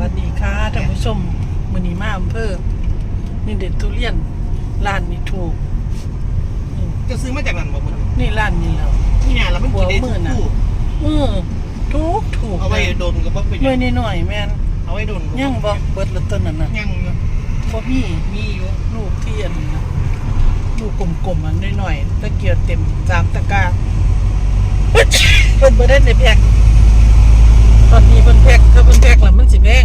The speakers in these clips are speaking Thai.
วัสดีค่ะท่านผู้ชมมือนี้มาอำเภอนี่เด็ดทุเรียนร้านนี้ถูก จะซื้อมาจากนั้นบ่มึงนี่ร้านนี้แล้วนี่ไงแล้วมันกินได้หัวมืทุอกน่ะคู่อือถูกถูกเอาไว้โดนก็บ่เป็นหน่วยนิดหน่อยแม่นเอาไว้โดนยังบ่เบิดละต้นนั่นน่ะยังอยู่บ่มีมีอยู่ลูกเทียนน่ะลูกกลมๆอันน้อยๆตะเกียบเต็มสามตะกร้าเพิ่นบ่ได้ในแพ็ค ตอนนี้เพิ่นแพ็คถ้าเพิ่นแพ็คแล้วมันสิแพง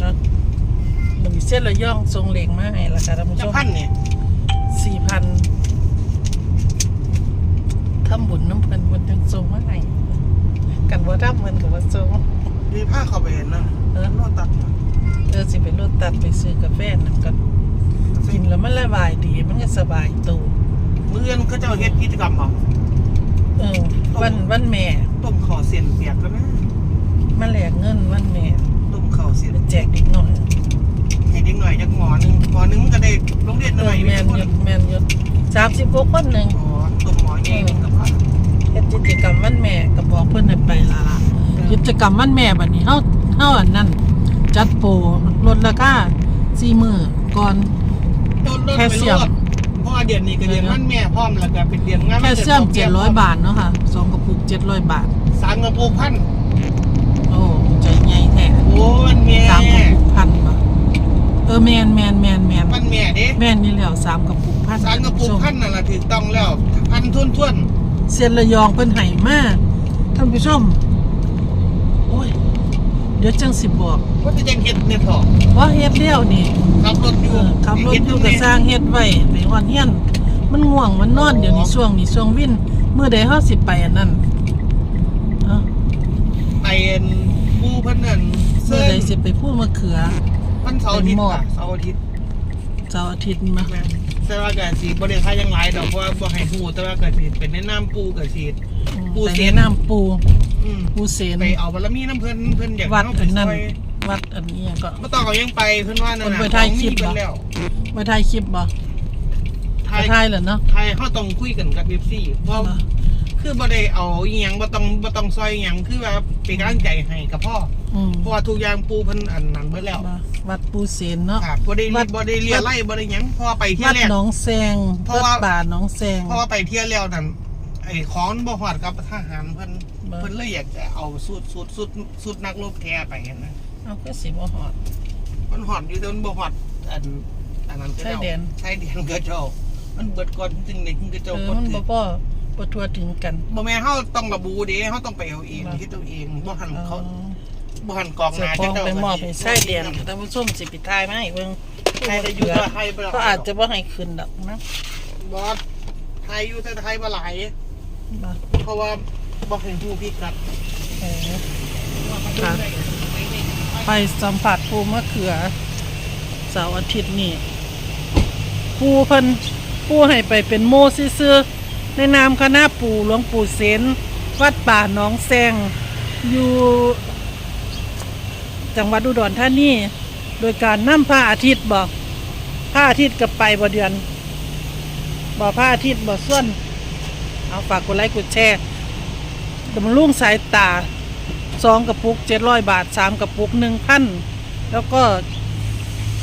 เนาะมันมีเส้นระย่องทรงเหลงมาให้ราคาท่านผู้ชจะมพันเนี่ยสี่พันทำบุญน้ำเพิ่นมันยังทรงมาให้กันว่าทำเงินกับว่าทรง มีผ้าเข้าไปเห็นนะเออ นวดตัดเออสิไปรถตัดไปซื้อกาแฟนั่นกันกินแล้วมันระบายดีมันก็สบายตัวมื้อเย็นเขาจะเฮ็ดกิจกรรมเอาเออ วันวันแม่ต้มข้าวเสียนเปียกก็นะมาแลกเงินวันแม่ต้มข้าวเสียนไปแจกเด็กหน่อยให้เด็กหน่อยจักหมอหนึงหมอหนึงมันก็ได้โรงเรียนเอหน่ออยแมนคหยดแมนหยดสามสิบกว่าคนหนึ่งอ๋อต้มหมอใหญ่หนึงกับพันเฮ็ดกิจกรรมวันแม่ก็บอกเพิ่นให้ไปละล่ะกิจกรรมวันแม่บัดนี้เฮาเฮาอันนั้นจัดโปรลดราคาสี่มื้อก่อนต้นต้นแคลไปเซีโลยมดเพ ราะว่าเดือนนี้ก็เดือนมันแม่พร้อมแล้วก็เป็นเดือนงานแคลเซียมเจ็ดร้อยบาทเนาะค่ะสองกระปุกเจ็ดร้อยบาทสามกระปุกพันโอ้ใจใหญ่แท้โอ้มันแม่สามกระปุกพันบ่เออแมนแมนแมนแมนมันแม่เด้แมนนี่แล้วสามกระปุกพันสารกระปุกพันนั่นแหละถูกต้องแล้วพันทุนทวนเซียนระยองเพิ่นให้มาท่านผู้ชมโอ้ยเดี๋ยวจังสิบอกว่าจะยังเห็ดเนี่ยเถอะว่าเฮ็ดแล้วนี่ขับรถอเอยู่อขับรถอยู่ก็สร้างเฮ็ดไว้ในฮอนเฮียนมันง่วงมันนอนเดี๋ยวนี้ช่วงนี้ช่วงวินมื้อใดเฮาสิไปอันนั้นเอ้าไอ้ผู้เพิ่นนั่นมื้เสื้ออใดสิไปพูดมะเขือวันเสาร์อาทิตย์ค่ะเสาร์อาทิตย์เสาร์อาทิตย์มาแม่นแต่ว่าก็สิบ่ได้ค่ายังหลายดอกเพราะว่าบ่ให้ฮู้แต่ว่าก็สิเป็นแนะนำปูก็สิปูไปเสนแนะนํปู อืมปูเสนไปเอาบารมีน้ำเพิ่นเพิ่นอยากวัดเฮาไปอันนั้นช่วยวัดอันนี้ก็บ่ต้องเอายังไปเพิ่นว่านั่นเพิ่นน่ะไปถ่ายคลิปของมีเหรอเพิ่นแล้วมาถ่ายคลิปบ่ถ่ายถ่ายแล้วเนาะถ่ายเฮาต้องคุยกันกับ FC เพราะบ่คือบ่ได้เอาอีหยังบ่ต้องบ่ต้องซอยอีหยังคือว่าเป็นกำลังใจให้กับพ่ออืมเพราะว่าทุกอย่างปูเพิ่นอันนั้นเบิดแล้วบ่วัดปูเสนเนาะครับบ่ได้วัดบ่ได้เลียไล่บ่ได้หยังเพราะว่าไปเที่ยวัวดแรกหนองแซงเพราะวัดว่าป่าหนองแซงเพราะว่าไปเที่ยวแล้วนั่น ไอ้ของบ่ฮอดกับทหารเพิ่นบ่ เพิ่นเลยอยากจะเอาสูตรสูตรสูตรสูตรนักรบแท้ไปนะเอาก็สิบ่ฮอด มันฮอดอยู่แต่มันบ่ฮอดอันอันนั้นก็เจ้าชายแดนชายแดนก็เจ้า มันเบิดก่อนจึงได้ถึงก็เอเจ้าอบ่มันถึบ่งพอบ่ทั่วถึงกัน บ่แม่นเฮาต้องระบุเด้เฮาต้องไปเอาเองบ่คิดเอาเองบ่หันอ๋อเขาบ่หันกองหเสียน้าของเจ้าไปมอบให้ชายแดนท่านผู้ชมสิไปถ่ายมาให้เบิ่งไทยได้อยู่แต่ไทยบ่หลายเขาอาจจะบ่ให้ขึ้นดอกนะบ่ไทยอยู่แต่ไทยบ่หลาย บ่เพราะว่าบ่ให้ฮู้พิกัดเออครับไปสัมผัสภูมะเขือเสาร์อาทิตย์นี่ปูเพิ่นปูให้ไปเป็นโมซื่อๆในนามคณะปู่หลวงปู่เสนวัดป่าหนองแซงอยู่ จังหวัดอุดรธานีโดยการนำพระอาทิตย์บอกพระอาทิตย์กับไปบ่เดือนบอกพระอาทิตย์บ่ส่วน เอาฝากกดไลค์กดแชร์ดำรุงสายตาสองกระปุกเจ็ดร้อยบาทสามกระปุกหนึ่งพันแล้วก็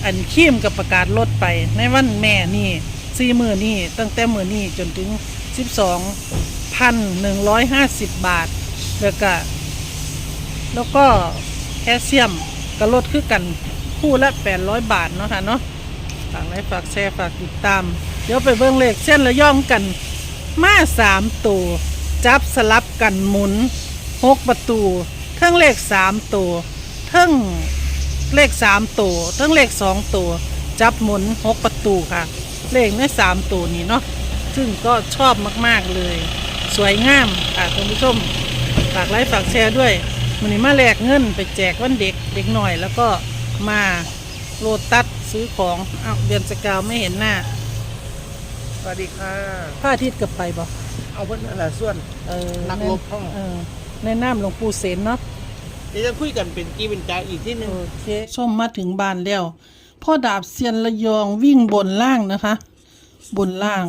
อันขีมกับประกาศลดไป ในวันแม่นี่สี่มือนี่ตั้งแต่มือนี่จนถึงสิบสองพันหนึ่งร้อยห้าสิบบาทแล้วก็แล้วก็แคลเซียมก็ลดคือกันคู่ละแปดร้อยบาทเนาะค่ะเนาะฝากไลค์ฝากแชร์ฝากติดตาม เดี๋ยวไปเบิ่งเลขเส้นระย่องกัน มาสามตัว จับสลับกันหมุนหกประตูเทั้งเลขสามตัวเทั้งเลขสามตัวเทั้งเลขสองตัว จับหมุนหกประตูค่ะ เลขในสามตัวนี้เนาะซึ่งก็ชอบมากๆเลย สวยงามค่ะท่านผู้ชมฝากไลค์ฝากแชร์ด้วยมันนี้มาแลกเงินไปแจกวันเด็กเด็กหน่อยแล้วก็มาโลตัสซื้อของเอาเดือนสกาวไม่เห็นหน้า สวัสดีค่ะพระอาทิตย์กลับไปบ่เอาเพิ่นนั่นแหละส่วน เออนักรบห้องเออในน้ำหลวงปู่เสนเนาะ เดี๋ยวจะคุยกันเป็นกี่เป็นจาอีกที่หนึงโอเคส้มมาถึงบ้านแล้ว พ่อดาบเซียนระยองวิ่งบนล่างนะคะ บนล่าง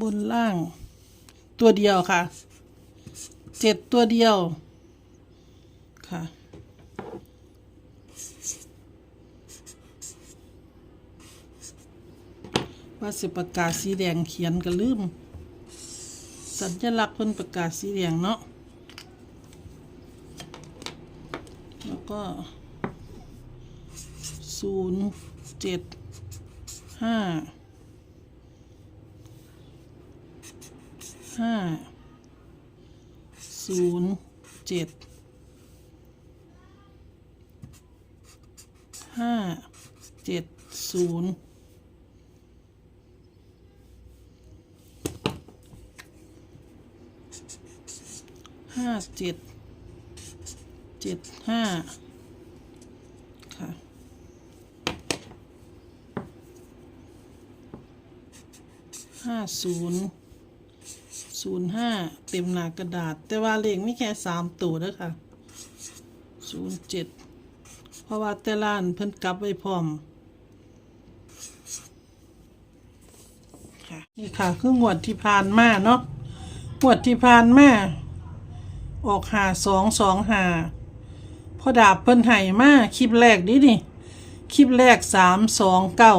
บนล่าง ตัวเดียวค่ะ เจ็ดตัวเดียวค่ะ ว่าสิประกาศสีแดงเขียนก็ลืม สัญลักษณ์เพิ่นประกาศสีแดงเนาะแล้วก็ศูนย์เจ็ดห้าห้าศูนย์เจ็ดห้าเจ็ดศูนย์ ห้าเจ็ดเจ็ดห้าค่ะห้าศูนย์ศูนย์ห้าเต็มหนากระดาษ แต่ว่าเลขไม่แค่สามตัวเด้อค่ะศูนย์เจ็ดเพราะว่าแต่ล้านเพิ่นกลับไว้พร้อมค่ะนี่ค่ะคืองวดที่ผ่านมาเนาะงวดที่ผ่านมา ออกหาสองสองหาพอดาบเพิ่นไห้มาคลิปแรกดินี่ คลิปแรกสามสองเก้า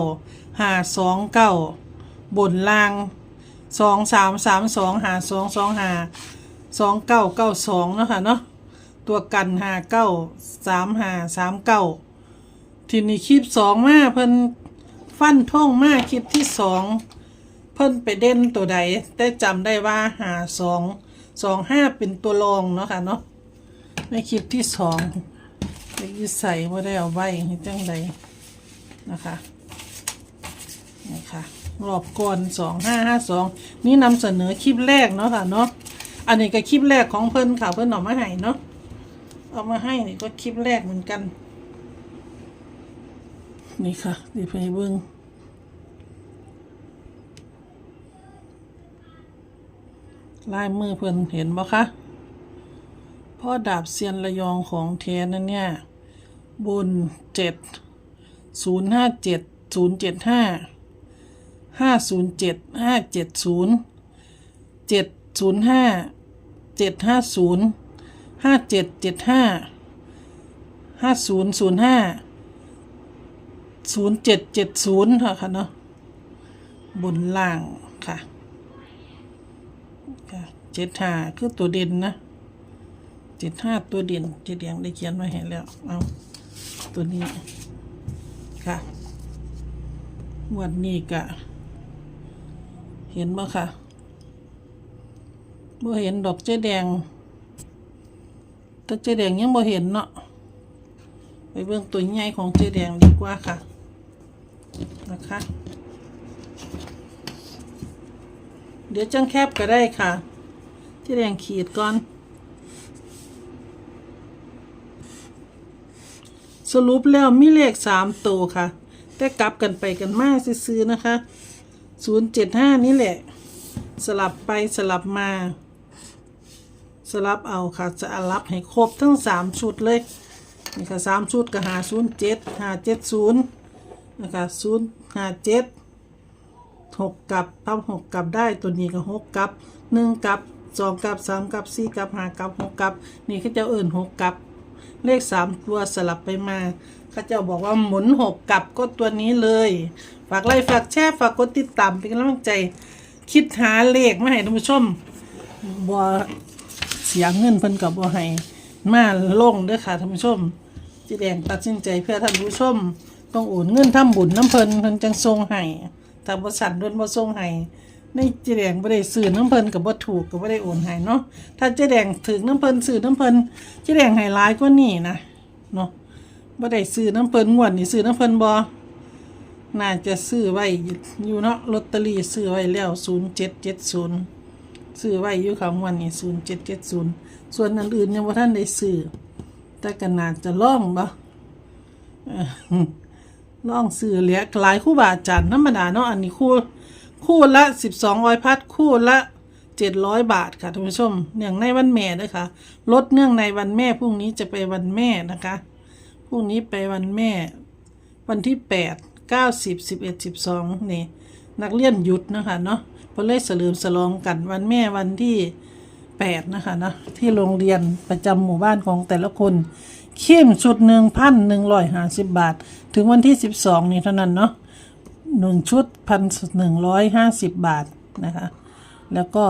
หาสองเก้าบนล่างสองสามสามสองหาสองสองหาสองเก้าเก้าสองเนาะค่ะเนาะตัวกันหาเก้าสามหาสามเก้าทีนี้คลิปสองมาเพิ่นฟันท่องมาคลิปที่สองเพิ่นไปเด่นตัวใดได้จำได้ว่าหาสอง สองห้าเป็นตัวรองเนาะค่ะเนาะในคลิปที่สองเด็กยิใส่ว่าได้เอาไว้ให้จังใดนะคะนี่ค่ะรอบก่อนสองห้าห้าสองนี่นำเสนอคลิปแรกเนาะค่ะเนาะอันนี้ก็คลิปแรกของเพิ่นค่ะเพิ่นเอามาให้เนาะเอามาให้นี่ก็คลิปแรกเหมือนกัน นี่ค่ะดีไปเบิ้ง ลายมือเพิ่นเห็นบ่คะพ่อดาบเซียนระยองของแท้นั่นเนี่ย บนเจ็ดศูนย์ห้าเจ็ดศูนย์เจ็ดห้าห้าศูนย์เจ็ดห้าเจ็ดศูนย์เจ็ดศูนย์ห้าเจ็ดห้าศูนย์ห้าเจ็ดเจ็ดห้าห้าศูนย์ศูนย์ห้าศูนย์เจ็ดเจ็ดศูนย์ค่ะค่ะเนาะบนล่างค่ะ เจ็ดห้าคือตัวเด่นนะเจ็ดห้าตัวเด่นเจ็ดแดงได้เขียนไว้ให้แล้ว เอาตัวนี้ค่ะวันนี้กะ เห็นบ่ค่ะบ่เห็นดอกเจ๊แดงแต่เจ๊แดงยังบ่เห็นเนาะไปเบิ่งตัวใหญ่ของเจ๊แดงดีกว่าค่ะนะคะ เดี๋ยวจังแคบก็ได้ค่ะ เจ๊แดงขีดก่อน สรุปแล้วมีเลขสามตัวค่ะ แต่กลับกันไปกันมาซื้อๆนะคะศูนย์เจ็ดห้านี่แหละ สลับไปสลับมา สลับเอาค่ะ จะอารับให้ครบทั้งสามชุดเลยนี่ค่ะสามชุดก็หาศูนย์เจ็ดหาเจ็ดศูนย์นะคะศูนย์หาเจ็ดหกกับพับหกกับได้ตัวนี้ก็หกกับหนึ่งกับ สองกับสามกับสี่กับห้ากับหกกับ นี่เขาเจะเอื่นหกกับ เลขสามตัวสลับไปมาเขาเจ้าบอกว่าหมุนหกกับก็ตัวนี้เลย ฝากไลค์ฝากแชร์ฝากกดติดตามเป็นกำลังใจ คิดหาเลขมาให้ท่านผู้ชมบ่เสียเงินเพิ่นกับบ่ให้มาลงเด้อค่ะท่านผู้ชมจีแดงตัดสินใจเพื่อท่านผู้ชม ต้องโอนเงินทำบุญน้ำเพิ่นเพิ่นจังส่งให้ถ้าบ่สั่นโดนบ่ส่งให้ ในเจีแดงบ่ได้ซื้อน้ำเพลินกับบ่ถูกก็บ่ได้โอนให้เนาะถ้าเจีแดงถึงน้ำเพลินซื้อน้ำเพลินเจีแดงให้หลายกว่านี้นะเนาะบ่ได้ซื้อน้ำเพลินงวดนี้ซื้อน้ำเพลินบ่น่าจะซื้อไว้อยู่เนาะลอตเตอรี่ซื้อไว้แล้ว0770ซื้อไว้อยู่ค่ะงวดนี้0770ส่วนอันอื่นยังบ่ทันได้ซื้อแต่ก็น่าจะล่องบ่เอล่องซื้อเหลียหลายคู่บาอาจารย์ธรรมดาเนาะอันนี้คู่ คู่ละสิบสองร้อยพัดคู่ละเจ็ดร้อยบาทค่ะท่านผู้ชมเนื่องในวันแม่ด้วยค่ะลดเนื่องในวันแม่พรุ่งนี้จะไปวันแม่นะคะพรุ่งนี้ไปวันแม่ วันที่แปดเก้าสิบสิบเอ็ดสิบสองนี่นักเรียนหยุดนะคะเนาะเพื่อเลยเฉลิมฉลองกันวันแม่วันที่แปดนะคะนะที่โรงเรียนประจำหมู่บ้านของแต่ละคนเข้มชุดหนึ่งพันหนึ่งร้อยห้าสิบบาท ถึงวันที่สิบสองนี้เท่านั้นเนาะ หนึ่งชุดพันหนึ่งร้อยห้าสิบบาทนะคะ แล้วก็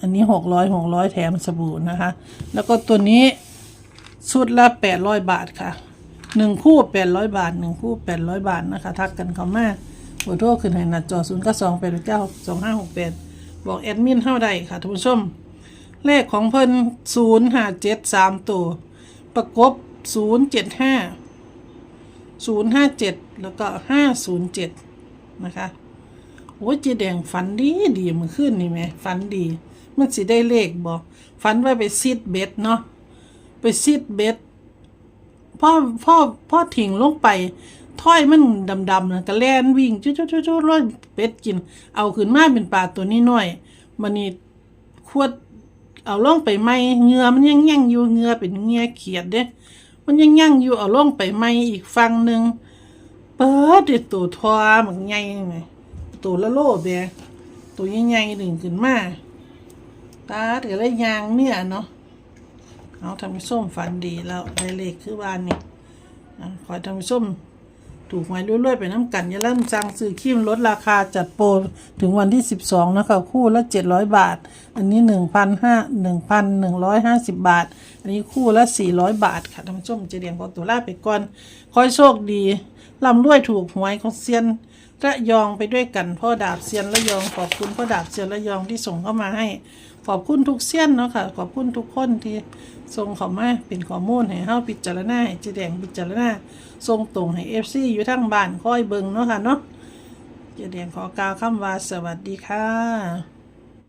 อันนี้หกร้อยหกร้อยแถมสบู่นะคะ แล้วก็ตัวนี้ชุดละแปดร้อยบาทค่ะหนึ่งคู่แปดร้อยบาทหนึ่งคู่แปดร้อยบาทนะคะ ทักกันเข้ามาเบอร์โทรขึ้นให้หน้าจอศูนย์ก็สองแปดเก้าสองห้าหกแปดบอกแอดมินเท่าใดค่ะท่านผู้ชม เลขของเพิ่นศูนย์ห้าเจ็ดสามตัว ประกบศูนย์เจ็ดห้าศูนย์ห้าเจ็ดแล้วก็ห้าศูนย์เจ็ด นะคะโอ้ยเจแดงฝันดีดีมื่อคืนนี่แหมฝันดี มันสิได้เลขบ่ฝันว่าไปซิดเบ็ดเนาะไปซิดเบ็ดพ่อพ่อพ่อถิงลงไปถ้อยมันดำๆนะก็แล่นวิ่งจุ๊จุ๊ๆๆร้อยเป็ดกิน เอาขึ้นมาเป็นปลาตัวนี้น้อยมันนี่ขวดเอาล่องไปไหมเงือมันยังยังอยู่เงือเป็นเงือเขียดเด้ มันยังยังอยู่เอาล่องไปไหมอีกฝั่งหนึ่ง เปิดเด็ดตัวทอเหมือนไงไงตัวละโลเบะตัวใหญ่ๆหนึ่งขึ้นมาตาเดี๋ยวได้ยางเนี่ยเนาะเอาทำให้ส้มฝันดีแล้วได้เลขคือบ้านนี่ขอทำให้ส้ม ถูกหวยรวยๆไปน้ำกัน อย่าลืมสั่งซื้อครีมลดราคาจัดโปรถึงวันที่ 12 นะคะ คู่ละ 700 บาท อันนี้ 1,500 1,150 บาท อันนี้คู่ละ 400 บาทค่ะท่านผู้ชมเจะเรียงขอตัวลาไปก่อนขอให้โชคดีร่ำรวยถูกหวยของเซียนระยองไปด้วยกันพ่อดาบเซียนระยองขอบคุณพ่อดาบเซียนระยองที่ส่งเข้ามาให้ ขอบคุณทุกเซียนเนาะค่ะ ขอบคุณทุกคนที่ส่งเข้ามาเป็นข้อมูลให้เฮาพิจารณาให้เจแดงพิจารณาส่งตรงให้ FC อยู่ทั้งบ้านคอยเบิ่งเนาะค่ะเนาะเจแดงขอกล่าวคำว่าสวัสดีค่ะ